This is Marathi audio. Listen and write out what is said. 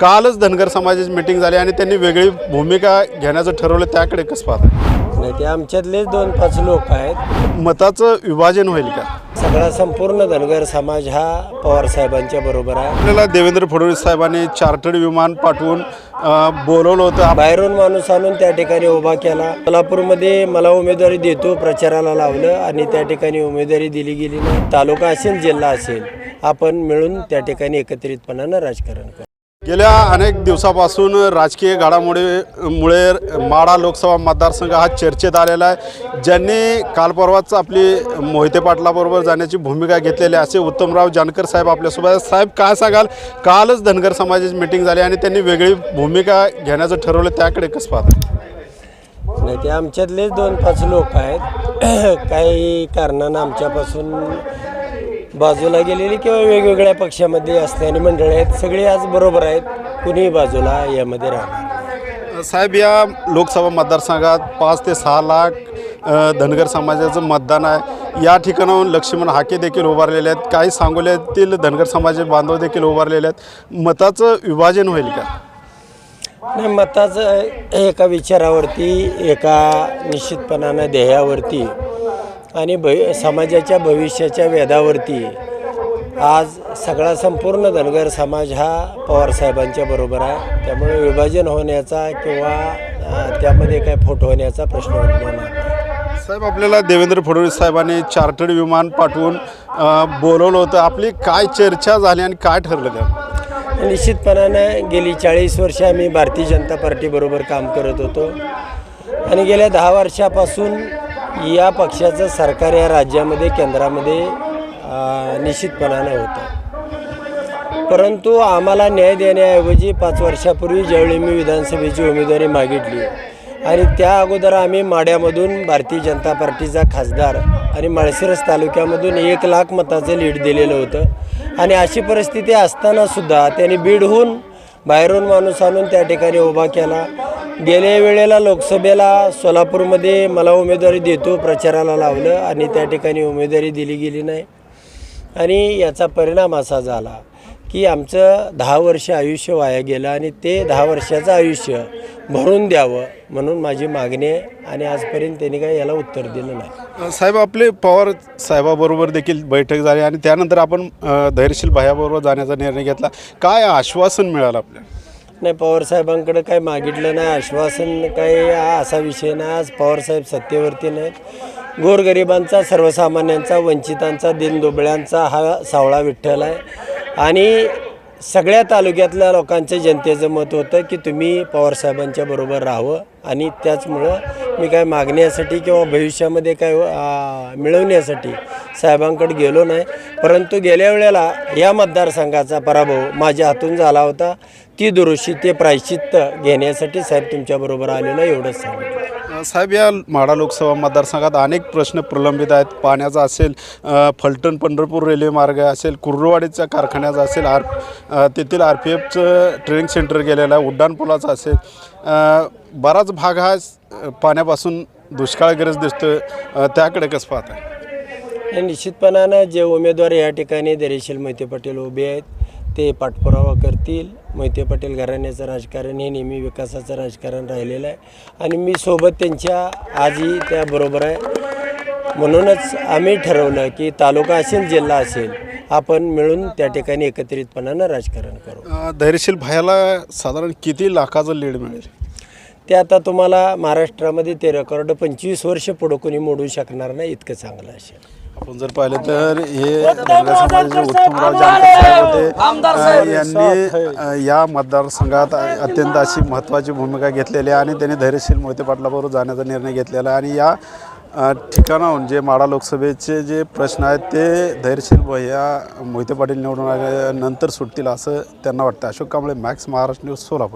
कालच धनगर समाजाची मिटिंग झाली आणि त्यांनी वेगळी भूमिका घेण्याचं ठरवलं त्याकडे कसं पाहता? नाही ते आमच्यातलेच दोन पाच लोक आहेत. मताचं विभाजन होईल का? सगळा संपूर्ण धनगर समाज हा पवार साहेबांच्या बरोबर आहे. आपल्याला देवेंद्र फडणवीस साहेबांनी चार्टर्ड विमान पाठवून बोलवलं होतं. बाहेरून माणूस आणून त्या ठिकाणी उभा केला. सोलापूरमध्ये मला उमेदवारी देतो प्रचाराला लावलं आणि त्या ठिकाणी उमेदवारी दिली गेली नाही. तालुका असेल जिल्हा असेल आपण मिळून त्या ठिकाणी एकत्रितपणानं राजकारण करू. गेल्या अनेक दिवसापासून राजकीय घडामोडीमुळे माडा लोकसभा मतदारसंघ हा चर्चेत आलेला आहे. ज्यांनी काल परवाच आपली मोहिते पाटलाबरोबर जाण्याची भूमिका घेतलेली आहे असे उत्तमराव जानकर साहेब आपल्यासोबत साहेब काय सांगाल? कालच धनगर समाजाची मिटिंग झाली आणि त्यांनी वेगळी भूमिका घेण्याचं ठरवलं त्याकडे कसं पाहता? नाही ते आमच्यातलेच दोन पाच लोक आहेत. काही कारणानं आमच्यापासून बाजूला गेलेली किंवा वेगवेगळ्या पक्षामध्ये असणारी मंडळी आहेत सगळे आज बरोबर आहेत. कुणीही बाजूला यामध्ये राहणार साहेब या लोकसभा मतदारसंघात पाच ते सहा लाख अ, धनगर समाजाचं मतदान आहे या ठिकाणाहून लक्ष्मण हाके देखील उभारलेले आहेत. काही सांगोल्यातील धनगर समाजाचे बांधव देखील उभारलेले आहेत. मताचं विभाजन होईल का? नाही मताचं एका विचारावरती एका निश्चितपणानं ध्येयावरती आणि भवि समाजाच्या भविष्याच्या वेधावरती आज सगळा संपूर्ण धनगर समाज हा पवारसाहेबांच्या बरोबर आहे. त्यामुळे विभाजन होण्याचा किंवा त्यामध्ये काय फूट होण्याचा प्रश्न उद्भवणार नाही. साहेब आपल्याला देवेंद्र फडणवीस साहेबांनी चार्टर्ड विमान पाठवून बोलवलं होतं. आपली काय चर्चा झाली आणि काय ठरलं का निश्चितपणानं गेली चाळीस वर्ष आम्ही भारतीय जनता पार्टीबरोबर काम करत होतो. आणि गेल्या दहा वर्षापासून या पक्षाचं सरकार या राज्यामध्ये केंद्रामध्ये निश्चितपणानं होतं. परंतु आम्हाला न्याय देण्याऐवजी पाच वर्षापूर्वी ज्यावेळी मी विधानसभेची उमेदवारी मागितली आणि त्या अगोदर आम्ही माड्यामधून भारतीय जनता पार्टीचा खासदार आणि माळशिरस तालुक्यामधून एक लाख मताचं लीड दिलेलं होतं. आणि अशी परिस्थिती असतानासुद्धा त्यांनी बीडहून बाहेरून माणूस आणून त्या ठिकाणी उभा केला. गेल्या वेळेला लोकसभेला सोलापूरमध्ये मला उमेदवारी देतो प्रचाराला लावलं आणि त्या ठिकाणी उमेदवारी दिली गेली नाही. आणि याचा परिणाम असा झाला की आमचं दहा वर्ष आयुष्य वाया गेलं आणि ते दहा वर्षाचं आयुष्य भरून द्यावं म्हणून माझी मागणी आहे आणि आजपर्यंत त्यांनी काही याला उत्तर दिलं नाही. साहेब आपले पवार साहेबाबरोबर देखील बैठक झाली आणि त्यानंतर आपण धैर्यशील भायाबरोबर जाण्याचा निर्णय घेतला. काय आश्वासन मिळालं आपल्याला? नाही पवारसाहेबांकडे काही मागितलं नाही आश्वासन काही असा विषय नाही. आज पवारसाहेब सत्तेवरती नाहीत. गोरगरिबांचा सर्वसामान्यांचा वंचितांचा दिनदुबळ्यांचा हा सावळा विठ्ठल आहे. आणि सगळ्या तालुक्यातल्या लोकांचं जनतेचं मत होतं की तुम्ही पवारसाहेबांच्या बरोबर राहावं. आणि त्याचमुळं मी काय मागण्यासाठी किंवा भविष्यामध्ये काय मिळवण्यासाठी साहेबांकडे गेलो नाही. परंतु गेल्या वेळेला या मतदारसंघाचा पराभव माझ्या हातून झाला होता. ती दुरुस्ती ते प्रायश्चित्त घेण्यासाठी साहेब तुमच्याबरोबर आलेलं एवढंच सांगितलं साहेब या म्हाडा लोकसभा मतदारसंघात अनेक प्रश्न प्रलंबित आहेत. पाण्याचा असेल फलटण पंढरपूर रेल्वे मार्ग असेल कुर्रवाडीच्या कारखान्याचा असेल आर तेथील आर पी एफचं ट्रेनिंग सेंटर गेलेलं आहे उड्डाणपुलाचा असेल. बराच भाग हा पाण्यापासून दुष्काळग्रस्त दिसतो त्याकडे कसं पाहत आहे निश्चितपणानं जे उमेदवार या ठिकाणी दरेशील मोहिते पाटील उभे आहेत ते पाठपुरावा करतील. मोहिते पाटील घराण्याचं राजकारण हे नेहमी विकासाचं राजकारण राहिलेलं आहे. आणि मी सोबत त्यांच्या आजही त्याबरोबर आहे. म्हणूनच आम्ही ठरवलं की तालुका असेल जिल्हा असेल आपण मिळून त्या ठिकाणी एकत्रितपणानं राजकारण करू. धैर्यशील भायाला साधारण किती लाखाचं लीड मिळेल? ते आता तुम्हाला महाराष्ट्रामध्ये ते रेकॉर्ड पंचवीस वर्ष पुढं कोणी मोडू शकणार नाही इतकं चांगलं असेल. आपण जर पाहिलं तर हे धनगर समाजाचे उत्तमराव जानकर यांनी या मतदारसंघात अत्यंत अशी महत्त्वाची भूमिका घेतलेली आहे आणि त्यांनी धैर्यशील मोहिते पाटलाबरोबर जाण्याचा निर्णय घेतलेला आहे. आणि या ठिकाणाहून जे माडा लोकसभेचे जे प्रश्न आहेत ते धैर्यशील भैया मोहिते पाटील निवडून आल्यानंतर सुटतील असं त्यांना वाटतं. Ashok Kamble Max Maharashtra news Solapur.